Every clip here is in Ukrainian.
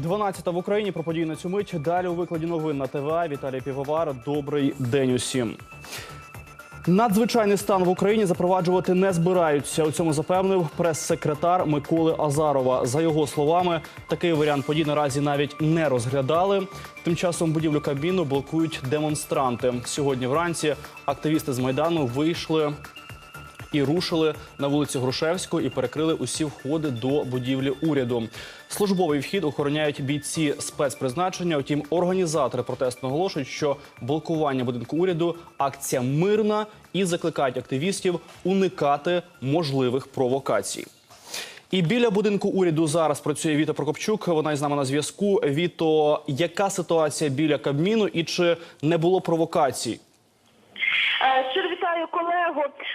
12 в Україні про події на цю мить. Далі у викладі новин на ТВА. Віталій Півовар. Добрий день усім. Надзвичайний стан в Україні запроваджувати не збираються. У цьому запевнив прес-секретар Миколи Азарова. За його словами, такий варіант подій наразі навіть не розглядали. Тим часом будівлю кабіну блокують демонстранти. Сьогодні вранці активісти з майдану вийшли і рушили на вулицю Грушевську і перекрили усі входи до будівлі уряду. Службовий вхід охороняють бійці спецпризначення. Втім, організатори протесту наголошують, що блокування будинку уряду акція мирна і закликають активістів уникати можливих провокацій. І біля будинку уряду зараз працює Віта Прокопчук. Вона із нами на зв'язку. Віто, яка ситуація біля Кабміну і чи не було провокацій? Е, Щиро вітаю колегу.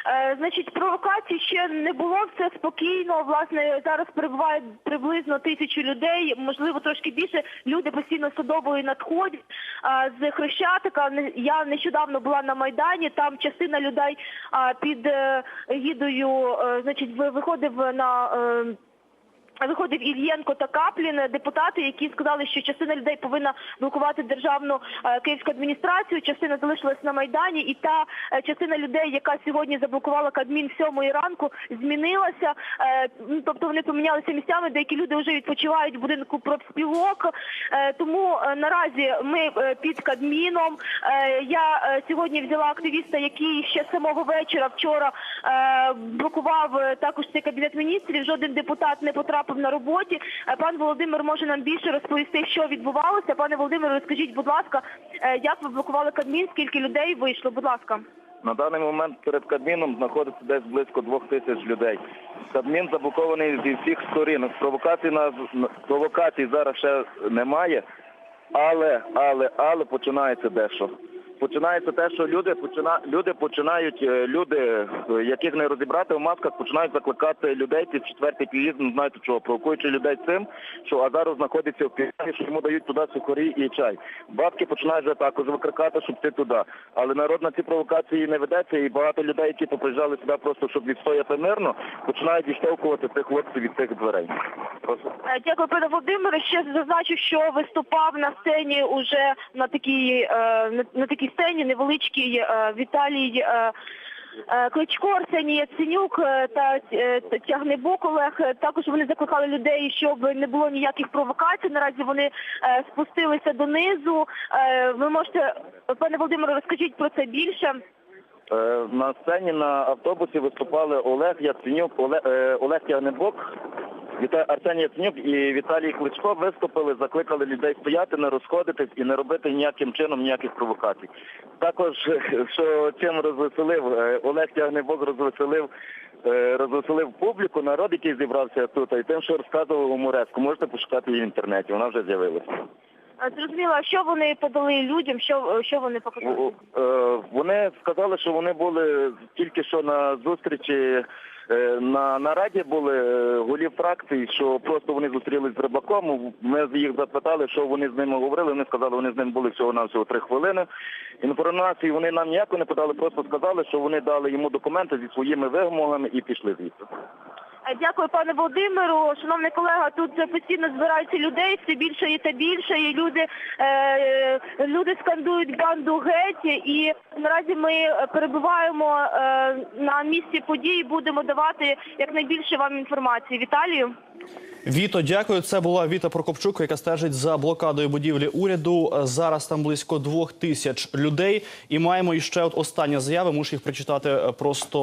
Е, Значить, провокацій ще не було, все спокійно. Власне, зараз перебуває приблизно тисячу людей, можливо, трошки більше. Люди постійно садової надходять е, з Хрещатика. Я нещодавно була на Майдані, там частина людей під е, гідою, значить, ви- виходив на... Виходив Ільєнко та Каплін, депутати, які сказали, що частина людей повинна блокувати державну е, київську адміністрацію, частина залишилась на майдані, і та е, частина людей, яка сьогодні заблокувала Кабмін сьомої ранку, змінилася. Е, ну, тобто вони помінялися місцями. Деякі люди вже відпочивають в будинку профспілок. Тому наразі ми під Кабміном. Я сьогодні взяла активіста, який ще з самого вечора вчора блокував також цей кабінет міністрів. Жоден депутат не потрапив на роботі. Е, Пан Володимир може нам більше розповісти, що відбувалося. Пане Володимире, розкажіть, будь ласка, е, як ви блокували Кабмін? Скільки людей вийшло? Будь ласка. На даний момент перед Кабміном знаходиться десь близько двох тисяч людей. Кабмін заблокований зі всіх сторін. Провокацій на провокацій зараз ще немає, але, але, але починається дещо. Починається те, що люди почина люди починають, е, люди, е, яких не розібрати в масках, починають закликати людей під четвертий під'їзд, не знаєте чого, провокуючи людей цим, що Азаров знаходиться в п'яні, що йому дають туди сухарі і чай. Бабки починають вже також викрикати, щоб ти туди. Але народ на ці провокації не ведеться, і багато людей, які поприїжджали сюди просто щоб відстояти мирно, починають відштовхувати цих хлопців від цих дверей. Прошу. Е, Дякую, пане Володимире. Ще зазначу, що виступав на сцені уже на такій на, на такій сцені невеличкій е, Віталій. Е, е, Кличко, Арсеній Яценюк та Тягнебок Олег. Також вони закликали людей, щоб не було ніяких провокацій. Наразі вони спустилися донизу. Ви можете, пане Володимире, розкажіть про це більше. На сцені на автобусі виступали Олег Яценюк, Олег, Олег Тягнебок, Арсеній Яценюк і Віталій Кличко виступили, закликали людей стояти, не розходитись і не робити ніяким чином ніяких провокацій. Також, що чим розвеселив, е, Олег Тягнебок розвеселив е, розвеселив публіку, народ, який зібрався тут, і тим, що розказував гумореску. Можете пошукати її в інтернеті, вона вже з'явилася. Е, Зрозуміло, а що вони подали людям, що, що вони показали? Е, Вони сказали, що вони були тільки що на зустрічі е, на нараді були е, голів фракцій, що просто вони зустрілись з Рибаком. Ми їх запитали, що вони з ними говорили. Вони сказали, вони з ним були всього на всього три хвилини. Інформації вони нам ніяко не подали, просто сказали, що вони дали йому документи зі своїми вимогами і пішли звідси. Е, Дякую, пане Володимиру. Шановний колега, тут постійно збираються людей, все більше і та більше, і люди, е, люди скандують банду геть. І наразі ми перебуваємо е, на місці події, будемо давати якнайбільше вам інформації. Віталію. Віто, дякую. Це була Віта Прокопчук, яка стежить за блокадою будівлі уряду. Зараз там близько двох тисяч людей. І маємо іще от останні заяви. Мушу їх прочитати. е, Просто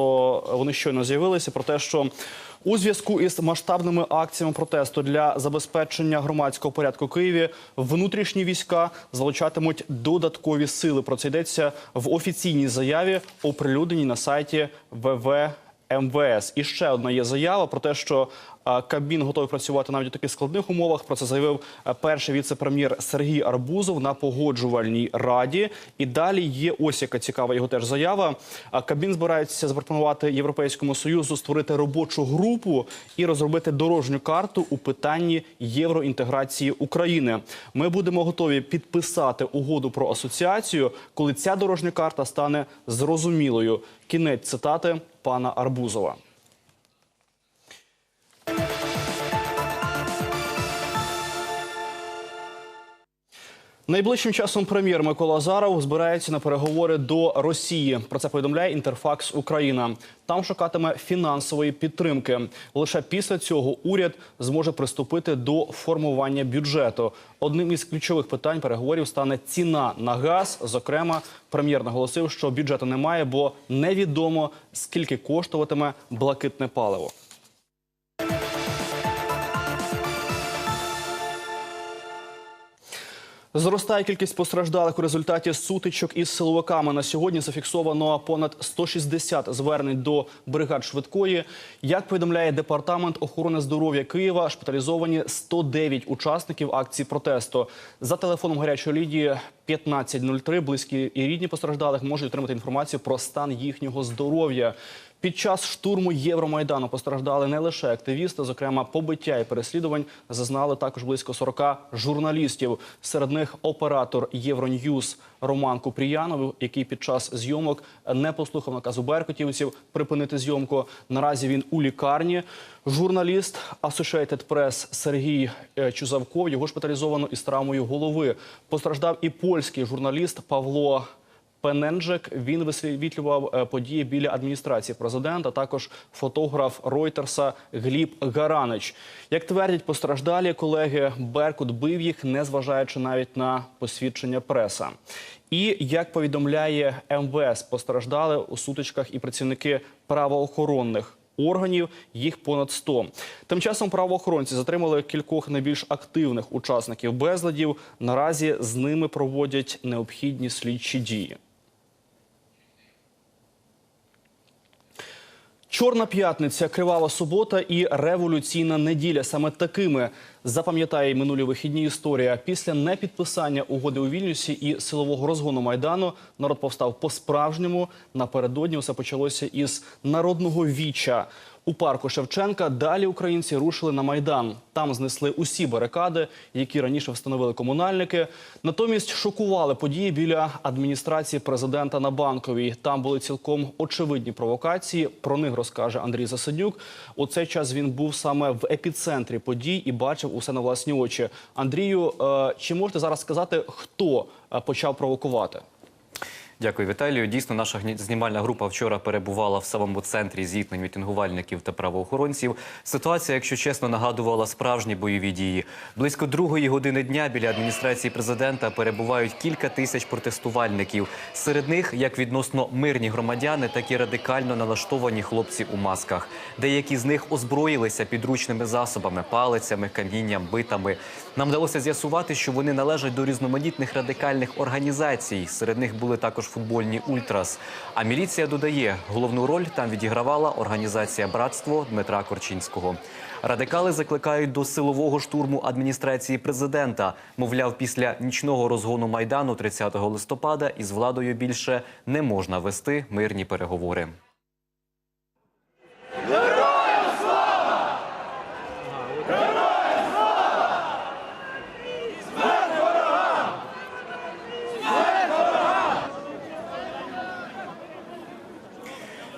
вони щойно з'явилися про те, що у зв'язку із масштабними акціями протесту для забезпечення громадського порядку Києві внутрішні війська залучатимуть додаткові сили. Про це йдеться в офіційній заяві, оприлюдненій на сайті ВВ. МВС. І ще одна є заява про те, що е, Кабмін готовий працювати навіть у таких складних умовах. Про це заявив е, перший віце-прем'єр Сергій Арбузов на погоджувальній раді. І далі є ось яка цікава його теж заява. Кабмін збирається запропонувати Європейському союзу створити робочу групу і розробити дорожню карту у питанні євроінтеграції України. Ми будемо готові підписати угоду про асоціацію, коли ця дорожня карта стане зрозумілою. Кінець цитати пана Арбузова. Найближчим часом прем'єр Микола Азаров збирається на переговори до Росії. Про це повідомляє Інтерфакс Україна. Там шукатиме фінансової підтримки. Лише після цього уряд зможе приступити до формування бюджету. Одним із ключових питань переговорів стане ціна на газ. Зокрема, прем'єр наголосив, що бюджету немає, бо невідомо скільки коштуватиме блакитне паливо. Зростає кількість постраждалих у результаті сутичок із силовиками. На сьогодні зафіксовано понад 160 звернень до бригад швидкої. Як повідомляє департамент охорони здоров'я Києва, шпиталізовані 109 учасників акції протесту. За телефоном гарячої лінії 1503 близькі і рідні постраждалих можуть отримати інформацію про стан їхнього здоров'я. Під час штурму Євромайдану постраждали не лише активісти, зокрема побиття і переслідувань зазнали також близько 40 журналістів. Серед них оператор Євроньюз Роман Купріянов, який під час зйомок не послухав наказу беркутівців припинити зйомку. Наразі він у лікарні. Журналіст Associated Press Сергій е, Чузавков його шпиталізовано із травмою голови. Постраждав і польський журналіст Павло. Пененджик він висвітлював е, події біля адміністрації президента. Також фотограф Ройтерса Гліб Гаранич. Як твердять постраждалі колеги, Беркут бив їх, не зважаючи навіть на посвідчення преса. І як повідомляє МВС, постраждали у сутичках і працівники правоохоронних. Органів їх понад 100. Тим часом правоохоронці затримали кількох найбільш активних учасників безладів. Наразі з ними проводять необхідні слідчі дії. Чорна п'ятниця, кривава субота і революційна неділя. Саме такими запам'ятає минулі вихідні історія. Після непідписання угоди у Вільнюсі і силового розгону майдану народ повстав по-справжньому. Напередодні все почалося із народного віча. У парку Шевченка далі українці рушили на майдан. Там знесли усі барикади, які раніше встановили комунальники. Натомість шокували події біля адміністрації президента на банковій. Там були цілком очевидні провокації. Про них розкаже Андрій Засадюк. У цей час він був саме в епіцентрі подій і бачив усе на власні очі. Андрію, е, чи можете зараз сказати, хто е, почав провокувати? Дякую, Віталію. Дійсно, наша знімальна група вчора перебувала в самому центрі зіткнень мітингувальників та правоохоронців. Ситуація, якщо чесно, нагадувала справжні бойові дії. Близько другої години дня біля адміністрації президента перебувають кілька тисяч протестувальників. Серед них як відносно мирні громадяни, так і радикально налаштовані хлопці у масках. Деякі з них озброїлися підручними засобами, палицями, камінням, битами. Нам вдалося з'ясувати, що вони належать до різноманітних радикальних організацій. Серед них були також футбольні ультрас. А міліція додає, головну роль там відігравала організація Братство Дмитра Корчинського. Радикали закликають до силового штурму адміністрації президента. Мовляв, після нічного розгону майдану 30 листопада із владою більше не можна вести мирні переговори.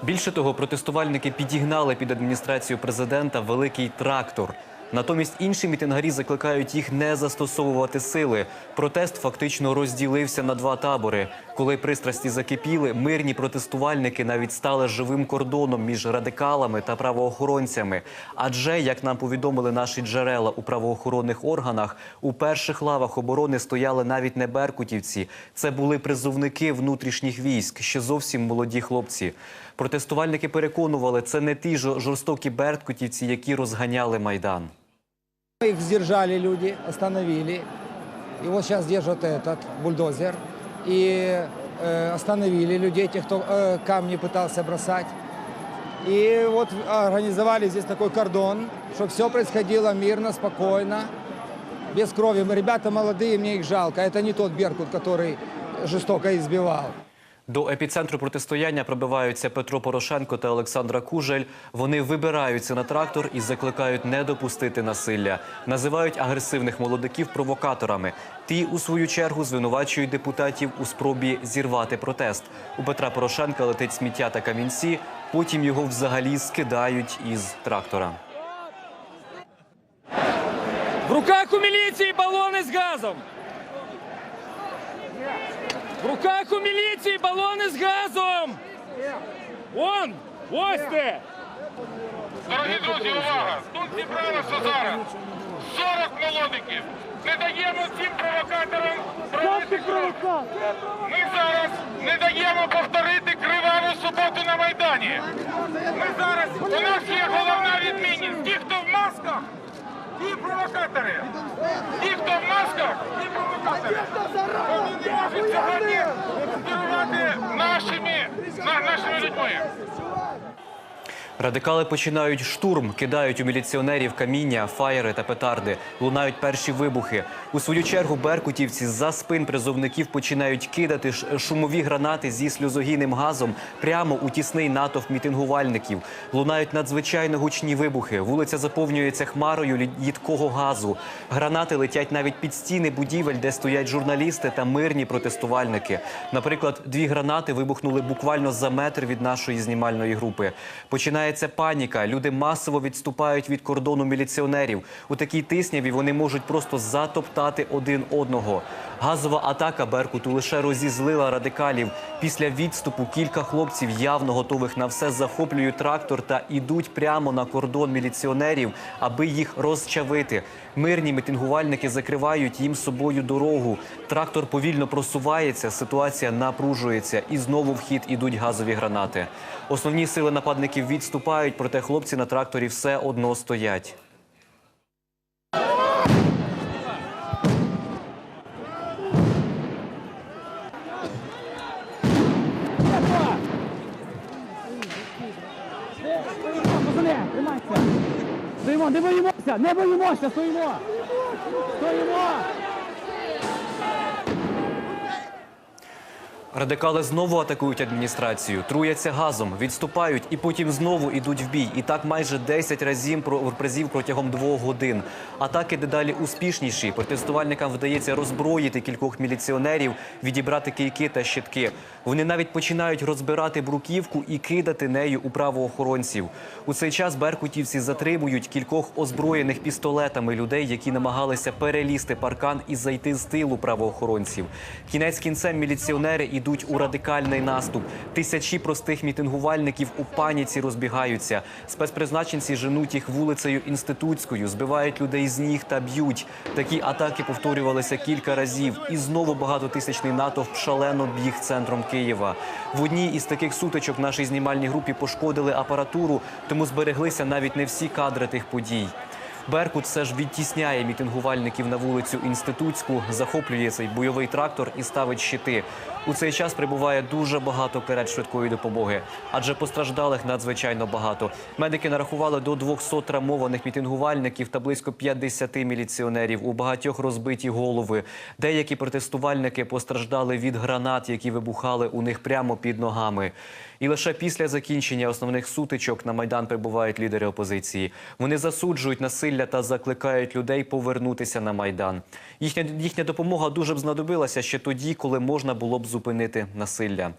Більше того, протестувальники підігнали під адміністрацію президента великий трактор. Натомість інші мітингарі закликають їх не застосовувати сили. Протест фактично розділився на два табори. Коли пристрасті закипіли, мирні протестувальники навіть стали живим кордоном між радикалами та правоохоронцями. Адже, як нам повідомили наші джерела у правоохоронних органах, у перших лавах оборони стояли навіть не беркутівці. Це були призовники внутрішніх військ, ще зовсім молоді хлопці. Протестувальники переконували, це не ті ж жорстокі беркутівці, які розганяли майдан. Их сдержали люди, остановили. И вот сейчас держат этот бульдозер. И э, остановили людей, тех, кто э, камни пытался бросать. И вот организовали здесь такой кордон, чтобы все происходило мирно, спокойно, без крови. Ребята молодые, мне их жалко. Это не тот Беркут, который жестоко избивал. До епіцентру протистояння пробиваються Петро Порошенко та Олександра Кужель. Вони вибираються на трактор і закликають не допустити насилля. Називають агресивних молодиків провокаторами. Ті, у свою чергу, звинувачують депутатів у спробі зірвати протест. У Петра Порошенка летить сміття та камінці. Потім його взагалі скидають із трактора. В руках у міліції балони з газом. В руках у міліції балони з газом! Вон! Ось де! Дорогі друзі, увага! Тут зібралося зараз 40 молодиків. Не даємо цим провокаторам провести кров. Ми зараз не даємо повторити криваву суботу на Майдані. Ми зараз, у нас є головна відмінність. Ті, хто в масках, ті провокатори. Ті, хто в масках, ті провокатори. Вони не можуть сьогодні керувати нашими, на- нашими людьми. Радикали починають штурм, кидають у міліціонерів каміння, фаєри та петарди. Лунають перші вибухи. У свою чергу беркутівці за спин призовників починають кидати шумові гранати зі сльозогінним газом прямо у тісний натовп мітингувальників. Лунають надзвичайно гучні вибухи. Вулиця заповнюється хмарою їдкого газу. Гранати летять навіть під стіни будівель, де стоять журналісти та мирні протестувальники. Наприклад, дві гранати вибухнули буквально за метр від нашої знімальної групи. Починається паніка. Люди масово відступають від кордону міліціонерів. У такій тисняві вони можуть просто затоптати один одного. Газова атака Беркуту лише розізлила радикалів. Після відступу кілька хлопців, явно готових на все, захоплюють трактор та ідуть прямо на кордон міліціонерів, аби їх розчавити. Мирні мітингувальники закривають їм собою дорогу. Трактор повільно просувається, ситуація напружується, і знову в хід ідуть газові гранати. Основні сили нападників відступають, проте хлопці на тракторі все одно стоять. Стоїмо, не боїмося! Не боїмося! Стоїмо! Стоїмо! Радикали знову атакують адміністрацію, труяться газом, відступають і потім знову йдуть в бій. І так майже 10 разів разів протягом двох годин. Атаки дедалі успішніші. Протестувальникам вдається роззброїти кількох міліціонерів, відібрати кийки та щитки. Вони навіть починають розбирати бруківку і кидати нею у правоохоронців. У цей час беркутівці затримують кількох озброєних пістолетами людей, які намагалися перелізти паркан і зайти з тилу правоохоронців. Кінець кінцем міліціонери йдуть у радикальний наступ. Тисячі простих мітингувальників у паніці розбігаються. Спецпризначенці женуть їх вулицею інститутською, збивають людей з ніг та б'ють. Такі атаки повторювалися кілька разів. І знову багатотисячний натовп шалено біг центром Києва. В одній із таких сутичок нашій знімальній групі пошкодили апаратуру, тому збереглися навіть не всі кадри тих подій. Беркут все ж відтісняє мітингувальників на вулицю Інститутську, захоплює цей бойовий трактор і ставить щити. У цей час прибуває дуже багато карет швидкої допомоги, адже постраждалих надзвичайно багато. Медики нарахували до 200 травмованих мітингувальників та близько 50 міліціонерів. У багатьох розбиті голови. Деякі протестувальники постраждали від гранат, які вибухали у них прямо під ногами. І лише після закінчення основних сутичок на майдан прибувають лідери опозиції. Вони засуджують насилля та закликають людей повернутися на майдан. Їхня їхня допомога дуже б знадобилася ще тоді, коли можна було б зупинити насилля.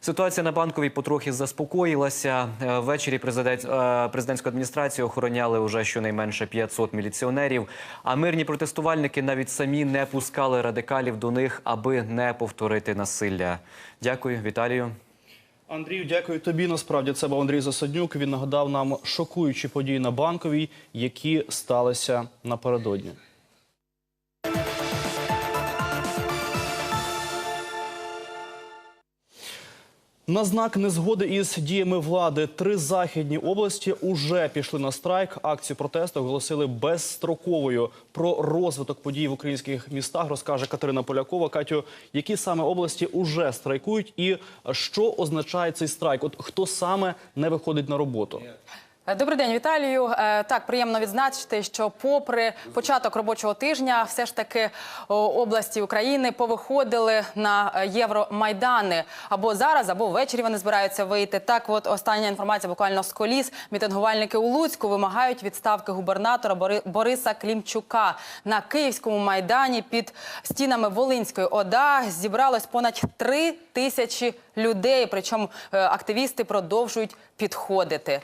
Ситуація на банковій потрохи заспокоїлася. Е, Ввечері президент, е, президентську адміністрацію охороняли уже щонайменше 500 міліціонерів. А мирні протестувальники навіть самі не пускали радикалів до них, аби не повторити насилля. Дякую, Віталію. Андрію, дякую тобі. Насправді це був Андрій Засаднюк. Він нагадав нам шокуючі події на банковій, які сталися напередодні. На знак незгоди із діями влади три західні області уже пішли на страйк. Акцію протесту оголосили безстроковою. Про розвиток подій в українських містах розкаже Катерина Полякова. Катю, які саме області уже страйкують, і що означає цей страйк? От хто саме не виходить на роботу? Е, Добрий день, Віталію. Е, Так, приємно відзначити, що попри початок робочого тижня, все ж таки області України повиходили на е, Євромайдани. Або зараз, або ввечері вони збираються вийти. Так, от остання інформація буквально з коліс. Мітингувальники у Луцьку вимагають відставки губернатора Бори- Бориса Клімчука на Київському майдані під стінами Волинської ОДА. Зібралось понад три тисячі людей. Причому е, активісти продовжують підходити.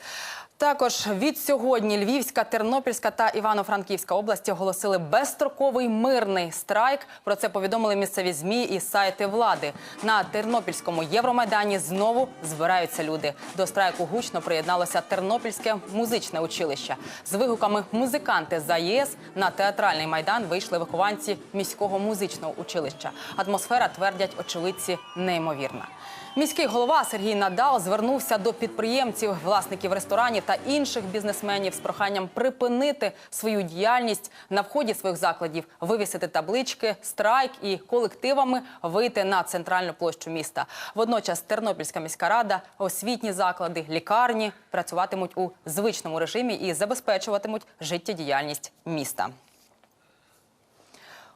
Також від сьогодні Львівська, Тернопільська та Івано-Франківська області оголосили безстроковий мирний страйк. Про це повідомили місцеві змі і сайти влади. На Тернопільському Євромайдані знову збираються люди. До страйку гучно приєдналося Тернопільське музичне училище. З вигуками музиканти за ЄС на театральний майдан вийшли вихованці міського музичного училища. Атмосфера твердять очевидці неймовірна. Міський голова Сергій Надал звернувся до підприємців, власників ресторанів та інших бізнесменів з проханням припинити свою діяльність на вході своїх закладів, вивісити таблички, страйк і колективами вийти на центральну площу міста. Водночас Тернопільська міська рада, освітні заклади, лікарні працюватимуть у звичному режимі і забезпечуватимуть життєдіяльність міста.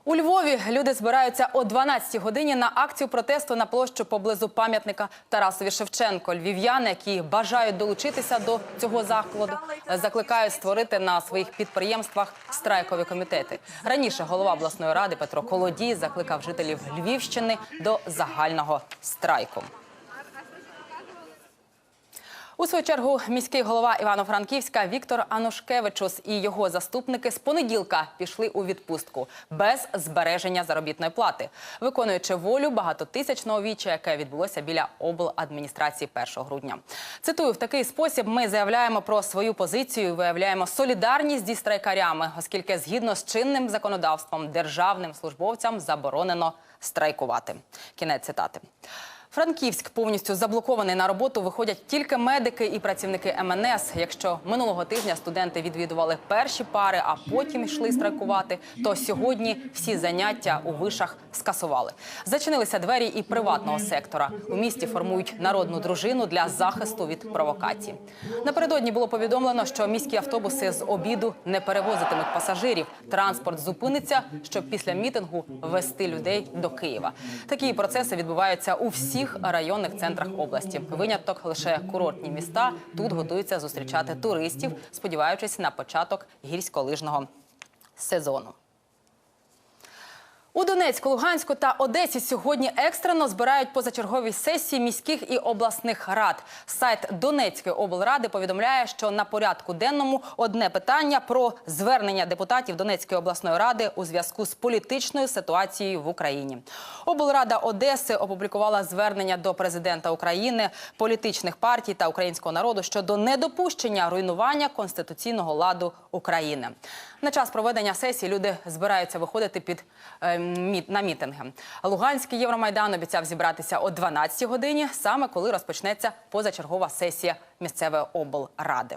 У Львові люди збираються о 12-й годині на акцію протесту на площу поблизу пам'ятника Тарасові Шевченко. Львів'яни, які бажають долучитися до цього закладу, закликають створити на своїх підприємствах страйкові комітети. Раніше голова обласної ради Петро Колодій закликав жителів Львівщини до загального страйку. У свою чергу міський голова Івано-Франківська Віктор Анушкевичус і його заступники з понеділка пішли у відпустку без збереження заробітної плати, виконуючи волю багатотисячного віча, яке відбулося біля обладміністрації 1 грудня. Цитую, в такий спосіб ми заявляємо про свою позицію, виявляємо солідарність зі страйкарями, оскільки згідно з чинним законодавством державним службовцям заборонено страйкувати. Кінець цитати. Франківськ повністю заблокований на роботу. Виходять тільки медики і працівники МНС. Якщо минулого тижня студенти відвідували перші пари, а потім йшли страйкувати, то сьогодні всі заняття у вишах скасували. Зачинилися двері і приватного сектора. У місті формують народну дружину для захисту від провокацій. Напередодні було повідомлено, що міські автобуси з обіду не перевозитимуть пасажирів. Транспорт зупиниться, щоб після мітингу вести людей до Києва. Такі процеси відбуваються у всіх районних центрах області. Виняток лише курортні міста тут готуються зустрічати туристів, сподіваючись на початок гірськолижного сезону. У Донецьку, Луганську та Одесі сьогодні екстрено збирають позачергові сесії міських і обласних рад. Сайт Донецької облради повідомляє, що на порядку денному одне питання про звернення депутатів Донецької обласної ради у зв'язку з політичною ситуацією в Україні. Облрада Одеси опублікувала звернення до президента України, політичних партій та українського народу щодо недопущення руйнування конституційного ладу України. На час проведення сесії люди збираються виходити під е, мі- на мітинги. Луганський Євромайдан обіцяв зібратися о 12 годині, саме коли розпочнеться позачергова сесія місцевої облради.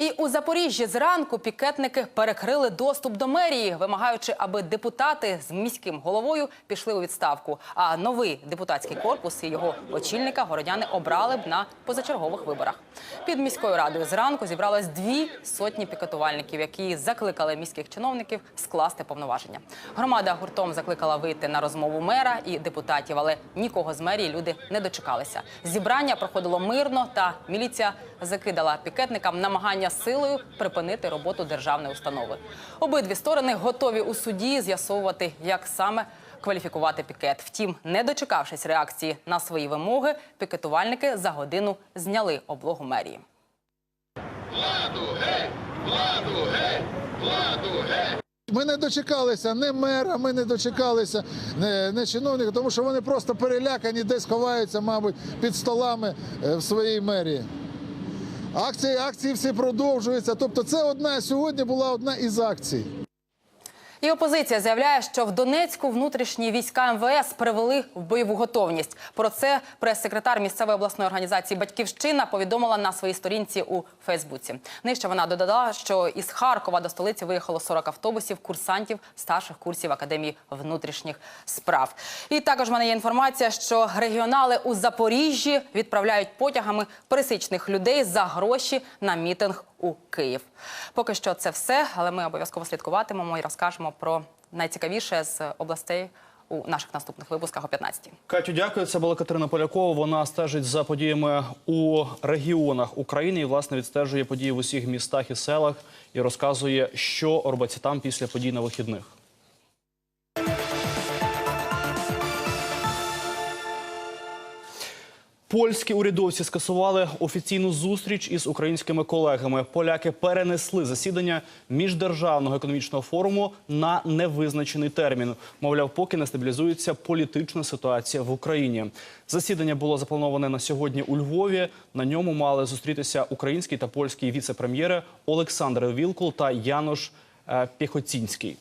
І у Запоріжжі зранку пікетники перекрили доступ до мерії, вимагаючи, аби депутати з міським головою пішли у відставку. А новий депутатський корпус і його очільника городяни обрали б на позачергових виборах. Під міською радою зранку зібралось дві сотні пікетувальників, які закликали міських чиновників скласти повноваження. Громада гуртом закликала вийти на розмову мера і депутатів, але нікого з мерії люди не дочекалися. Зібрання проходило мирно, та міліція закидала пікетникам намагання силою припинити роботу державної установи. Обидві сторони готові у суді з'ясовувати, як саме кваліфікувати пікет. Втім, не дочекавшись реакції на свої вимоги, пікетувальники за годину зняли облогу мерії. Ми не дочекалися ні мера, ми не дочекалися ні, ні чиновника, тому що вони просто перелякані, десь ховаються, мабуть, під столами е, в своїй мерії. Акції, акції всі продовжуються. Тобто, це одна сьогодні була одна із акцій. І опозиція заявляє, що в Донецьку внутрішні війська МВС привели в бойову готовність. Про це прес-секретар місцевої обласної організації Батьківщина повідомила на своїй сторінці у Фейсбуці. Нижче вона додала, що із Харкова до столиці виїхало 40 автобусів курсантів старших курсів Академії внутрішніх справ. І також в мене є інформація, що регіонали у Запоріжжі відправляють потягами пересічних людей за гроші на мітинг у Київ. Поки що це все, але ми обов'язково слідкуватимемо і розкажемо про найцікавіше з областей у наших наступних випусках о 15 Катю, дякую. Це була Катерина Полякова. Вона стежить за подіями у регіонах України і власне відстежує події в усіх містах і селах і розказує, що робиться там після подій на вихідних. Польські урядовці скасували офіційну зустріч із українськими колегами. Поляки перенесли засідання міждержавного економічного форуму на невизначений термін. Мовляв, поки не стабілізується політична ситуація в Україні. Засідання було заплановане на сьогодні у Львові. На ньому мали зустрітися український та польський віце-прем'єри Олександр Вілкул та Янош е, Піхоцінський.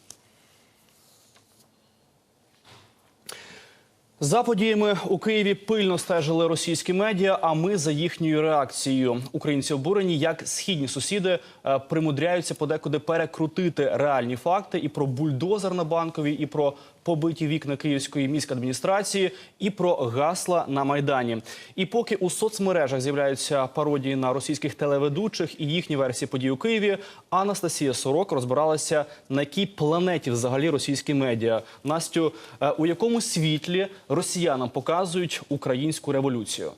За подіями у Києві пильно стежили російські медіа. А ми за їхньою реакцією. Українці обурені, як східні сусіди е, примудряються подекуди перекрутити реальні факти і про бульдозер на банковій, і про побиті вікна Київської міськадміністрації, і про гасла на майдані. І поки у соцмережах з'являються пародії на російських телеведучих і їхні версії подій у Києві, Анастасія Сорок розбиралася на якій планеті взагалі російські медіа. Настю, е, у якому світлі росіянам показують українську революцію?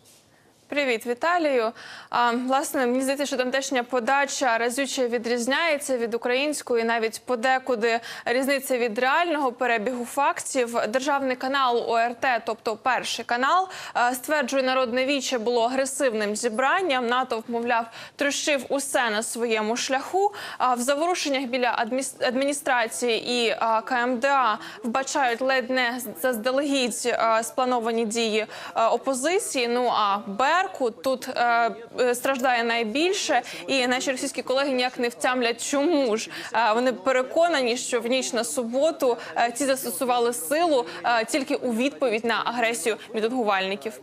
Привіт, Віталію. А, власне, мені здається, що тамтешня подача разюче відрізняється від української, навіть подекуди різниця від реального перебігу фактів. Державний канал ОРТ, тобто перший канал, стверджує, народне віче було агресивним зібранням. НАТО, мовляв, трощив усе на своєму шляху. А в заворушеннях біля адміністрації і КМДА вбачають ледь не заздалегідь сплановані дії опозиції. Ну а Беркут тут е, е, страждає найбільше, і наші російські колеги ніяк не втямлять, чому ж Е, вони переконані, що в ніч на суботу е, ці застосували силу е, тільки у відповідь на агресію мітингувальників.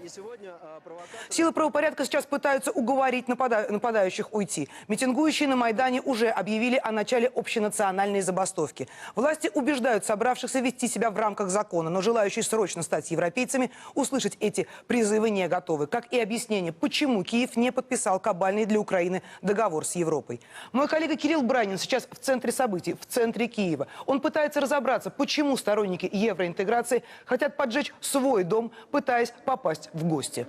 Силы правопорядка сейчас пытаются уговорить напада- нападающих уйти. Митингующие на Майдане уже объявили о начале общенациональной забастовки. Власти убеждают собравшихся вести себя в рамках закона, но желающие срочно стать европейцами услышать эти призывы не готовы. Как и объяснение, почему Киев не подписал кабальный для Украины договор с Европой. Мой коллега Кирилл Бранин сейчас в центре событий, в центре Киева. Он пытается разобраться, почему сторонники евроинтеграции хотят поджечь свой дом, пытаясь попасть в гости.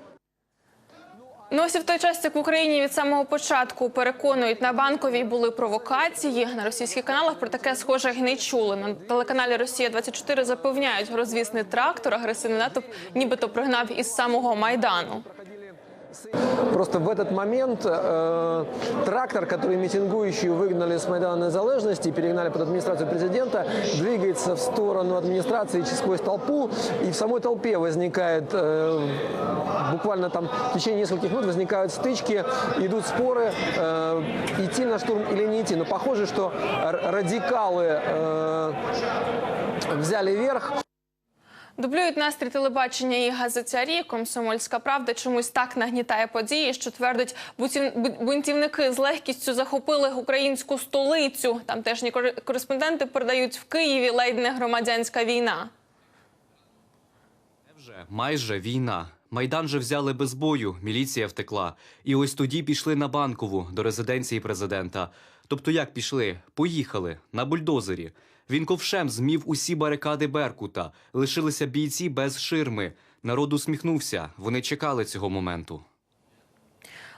Ну ось в той час, як в Україні від самого початку переконують на банковій були провокації на російських каналах. Про таке схоже не чули. На телеканалі Росія 24 запевняють, розвісний трактор, агресивний натовп, нібито пригнав із самого майдану. Просто в этот момент э, трактор, который митингующие выгнали с Майдана Незалежности и перегнали под администрацию президента, двигается в сторону администрации сквозь толпу, и в самой толпе возникает, э, буквально там в течение нескольких минут возникают стычки, идут споры, э, идти на штурм или не идти. Но похоже, что радикалы э, взяли верх. Дублюють настрій телебачення і газетярі. Комсомольська правда чомусь так нагнітає події, що твердить, бунтівники з легкістю захопили українську столицю. Тамтешні кор- кореспонденти передають в Києві ледь не громадянська війна. Вже майже війна. Майдан же взяли без бою, міліція втекла. І ось тоді пішли на банкову до резиденції президента. Тобто, як пішли? Поїхали на бульдозері. Він ковшем змів усі барикади Беркута. Лишилися бійці без ширми. Народ усміхнувся. Вони чекали цього моменту.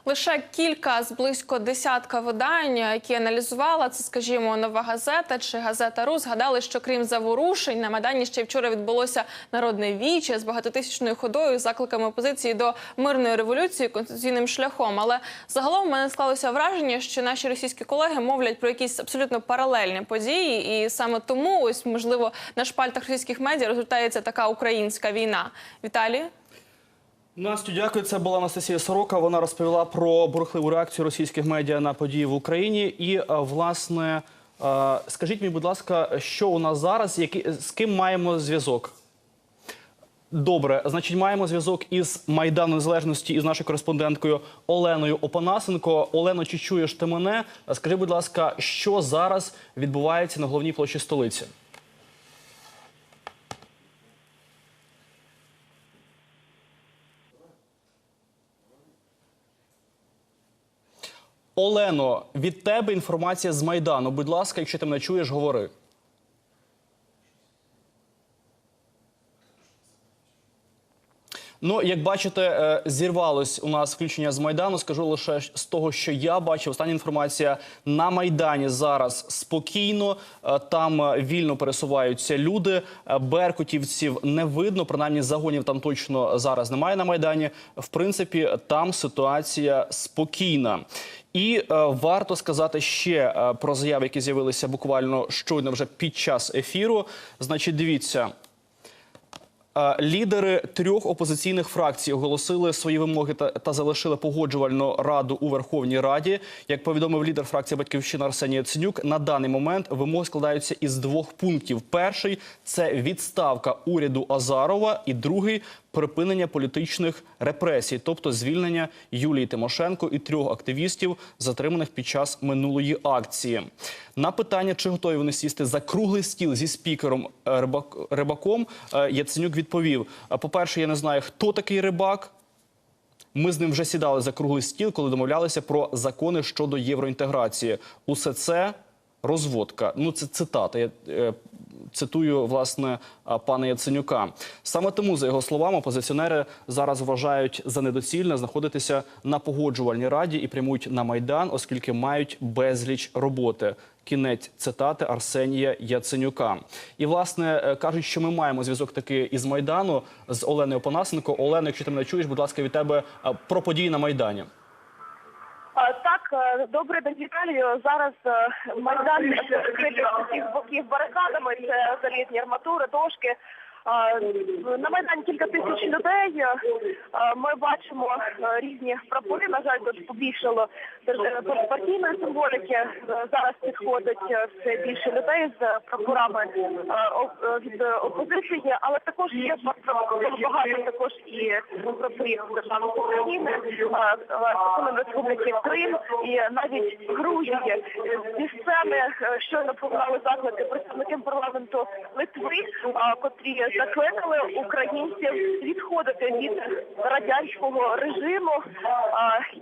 Лише кілька з близько десятка видань, які аналізувала це, скажімо, нова газета чи газета Рус, згадали, що крім заворушень на Майдані ще вчора відбулося народне віче з багатотисячною ходою, закликами опозиції до мирної революції конституційним шляхом. Але загалом в мене склалося враження, що наші російські колеги мовлять про якісь абсолютно паралельні події, і саме тому, ось можливо, на шпальтах російських медіа розгортається така українська війна. Віталій? Настю, дякую. Це була Анастасія Сорока. Вона розповіла про бурхливу реакцію російських медіа на події в Україні. І е, власне, е, скажіть мені, будь ласка, що у нас зараз? Які з ким маємо зв'язок? Добре, значить, маємо зв'язок із Майданом Незалежності із нашою кореспонденткою Оленою Опанасенко. Олено, чи чуєш ти мене? Скажи, будь ласка, що зараз відбувається на головній площі столиці? Олено, від тебе інформація з Майдану. Будь ласка, якщо ти мене чуєш, говори. Ну, як бачите, е, зірвалось у нас включення з майдану. Скажу лише з того, що я бачив. Остання інформація на майдані зараз спокійно. Е, Там е, вільно пересуваються люди. Беркутівців не видно. Принаймні загонів там точно зараз немає на майдані. В принципі, там ситуація спокійна. І е, варто сказати ще е, про заяви, які з'явилися буквально щойно вже під час ефіру. Значить, дивіться. Е, Лідери трьох опозиційних фракцій оголосили свої вимоги та, та залишили погоджувальну раду у Верховній Раді. Як повідомив лідер фракції Батьківщина Арсеній Яценюк, на даний момент вимоги складаються із двох пунктів: перший це відставка уряду Азарова, і другий припинення політичних репресій, тобто звільнення Юлії Тимошенко і трьох активістів, затриманих під час минулої акції. На питання, чи готові вони сісти за круглий стіл зі спікером е, Рибаком, е, Яценюк відповів: «Е, по-перше, я не знаю, хто такий рибак. Ми з ним вже сідали за круглий стіл, коли домовлялися про закони щодо євроінтеграції. Усе це розводка. Ну, це цитата. Я цитую власне пана Яценюка. Саме тому, за його словами, опозиціонери зараз вважають за недоцільне знаходитися на погоджувальній раді і прямують на майдан, оскільки мають безліч роботи. Кінець цитати Арсенія Яценюка. І власне е, кажуть, що ми маємо зв'язок таки із майдану з Оленою Панасенко. Олено, якщо ти мене чуєш, будь ласка, від тебе про події на майдані. А, Так, добре добрий день, Віталію. Зараз е, майдан з боків барикадами. Це залізні арматури, дошки. На майдані кілька тисяч людей. Ми бачимо е, різні прапори. На жаль, тут побільшало е, партійної символіки. Е, Зараз підходить все більше людей з прапорами від опозиції, але також є багато також і прапорів держави України, Республіки Крим і навіть Грузії. Зі сцени щойно пролунали заклики представників парламенту Литви, котрі закликали українців відходити від радянського режиму.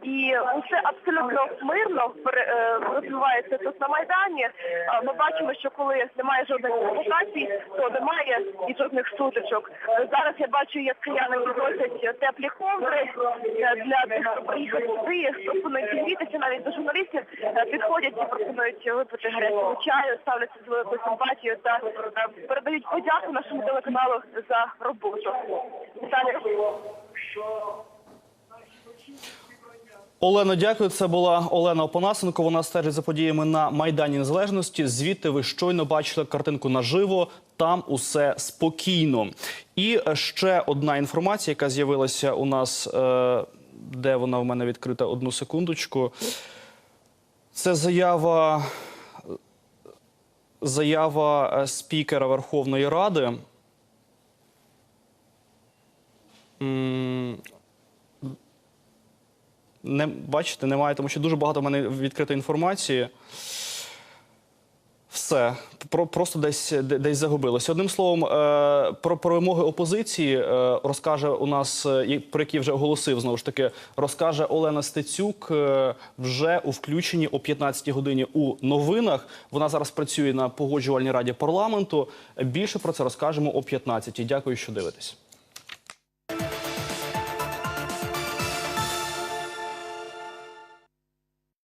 І усе абсолютно мирно е, розвивається тут на майдані. Ми бачимо, що коли немає жодних провокацій, то немає і жодних сутичок. Зараз я бачу, як кияни підносять теплі ковдри е, для тих, хто приїхав сюди, пропонують зігрітися навіть до журналістів, е, підходять і пропонують випити гарячого чаю, ставляться з великою симпатією та передають подяку нашому телеканалу за роботу. Олено, дякую. Це була Олена Опанасенко. Вона стежить за подіями на Майдані Незалежності. Звідти ви щойно бачили картинку наживо. Там усе спокійно. І ще одна інформація, яка з'явилася у нас, е, де вона в мене відкрита одну секундочку. Це заява, заява е, спікера Верховної Ради. Не бачите, немає, тому що дуже багато в мене відкритої інформації. Все про просто десь десь загубилося. Одним словом, е, про, вимоги опозиції е, розкаже у нас, е, про які вже оголосив знову ж таки, розкаже Олена Стецюк е, вже у включенні о 15 годині у новинах. Вона зараз працює на погоджувальній раді парламенту. Більше про це розкажемо о 15. Дякую, що дивитесь.